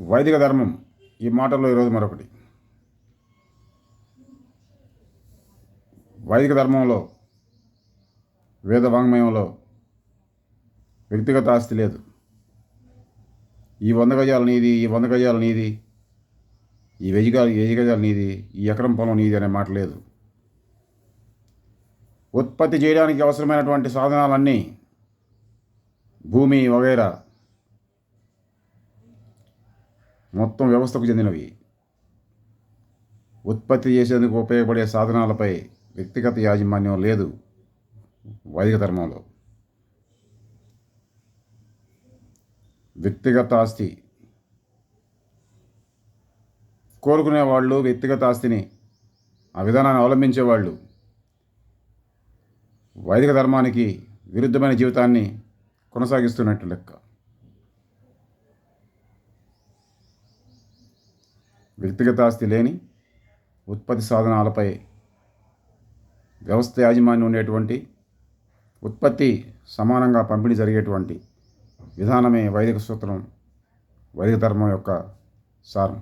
వైదిక ధర్మం ఈ మాటల్లో ఈరోజు మరొకటి. వైదిక ధర్మంలో వేద వాంగ్మయంలో వ్యక్తిగత ఆస్తి లేదు. ఈ వంద గజాల నీది ఈ వంద గజాల నీది ఈ వెయ్యి గజాలు వెయ్యి గజాల నీది ఈ ఎకరం పొలం నీది అనే మాట లేదు. ఉత్పత్తి చేయడానికి అవసరమైనటువంటి సాధనాలన్నీ భూమి వగైరా మొత్తం వ్యవస్థకు చెందినవి. ఉత్పత్తి చేసేందుకు ఉపయోగపడే సాధనాలపై వ్యక్తిగత యాజమాన్యం లేదు వైదిక ధర్మంలో. వ్యక్తిగత ఆస్తి. కోరుకునే వాళ్ళు వ్యక్తిగత ఆస్తిని ఆ విధానాన్ని అవలంబించేవాళ్ళు వైదిక ధర్మానికి విరుద్ధమైన జీవితాన్ని కొనసాగిస్తున్నట్టు లెక్క. వ్యక్తిగత ఆస్తి లేని ఉత్పత్తి సాధనాలపై వ్యవస్థ యాజమాన్యం ఉండేటువంటి ఉత్పత్తి సమానంగా పంపిణీ జరిగేటువంటి విధానమే వైదిక సూత్రం వైదిక ధర్మం యొక్క సారం.